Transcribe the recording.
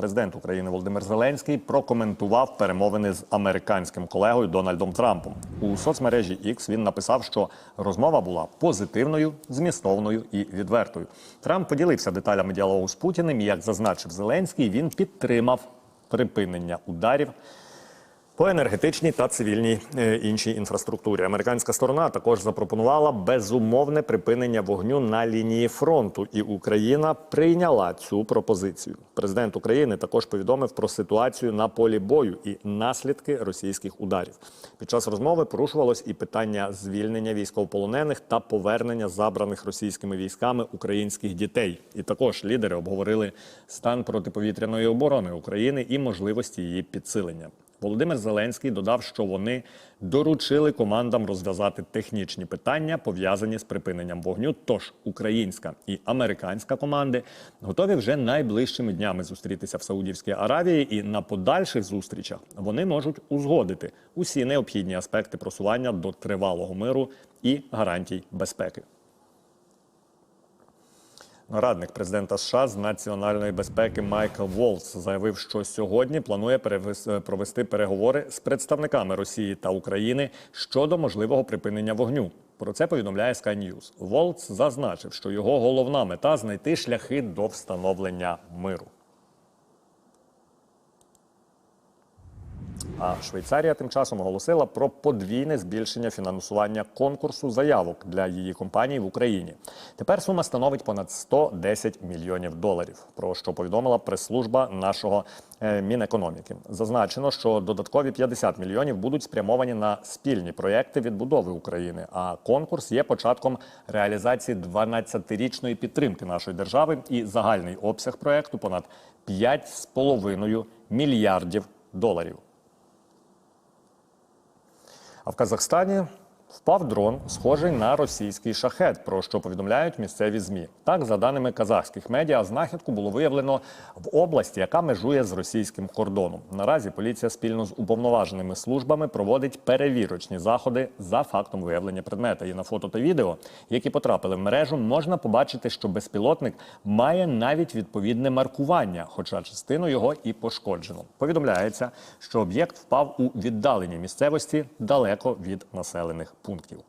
президент України Володимир Зеленський прокоментував перемовини з американським колегою Дональдом Трампом. У соцмережі X він написав, що розмова була позитивною, змістовною і відвертою. Трамп поділився деталями діалогу з Путіним. і, Як зазначив Зеленський, він підтримав припинення ударів по енергетичній та цивільній е, іншій інфраструктурі. Американська сторона також запропонувала безумовне припинення вогню на лінії фронту, і Україна прийняла цю пропозицію. Президент України також повідомив про ситуацію на полі бою і наслідки російських ударів. Під час розмови порушувалось і питання звільнення військовополонених та повернення забраних російськими військами українських дітей. І також лідери обговорили стан протиповітряної оборони України і можливості її підсилення. Володимир Зеленський додав, що вони доручили командам розв'язати технічні питання, пов'язані з припиненням вогню. Тож українська і американська команди готові вже найближчими днями зустрітися в Саудівській Аравії, і на подальших зустрічах вони можуть узгодити усі необхідні аспекти просування до тривалого миру і гарантій безпеки. Радник президента США з національної безпеки Майкл Волц заявив, що сьогодні планує перевес- провести переговори з представниками Росії та України щодо можливого припинення вогню. Про це повідомляє Sky News. Волц зазначив, що його головна мета знайти шляхи до встановлення миру. А Швейцарія тим часом оголосила про подвійне збільшення фінансування конкурсу заявок для її компаній в Україні. Тепер сума становить понад 110 мільйонів доларів. Про що повідомила прес-служба нашого е, мінекономіки. Зазначено, що додаткові 50 мільйонів будуть спрямовані на спільні проекти відбудови України. А конкурс є початком реалізації 12-річної підтримки нашої держави і загальний обсяг проекту понад 5,5 мільярдів доларів. А в Казахстані впав дрон, схожий на російський шахет, про що повідомляють місцеві змі. Так, за даними казахських медіа, знахідку було виявлено в області, яка межує з російським кордоном. Наразі поліція спільно з уповноваженими службами проводить перевірочні заходи за фактом виявлення предмета. І на фото та відео, які потрапили в мережу, можна побачити, що безпілотник має навіть відповідне маркування, хоча частину його і пошкоджено. Повідомляється, що об'єкт впав у віддаленій місцевості далеко від населених пунктів.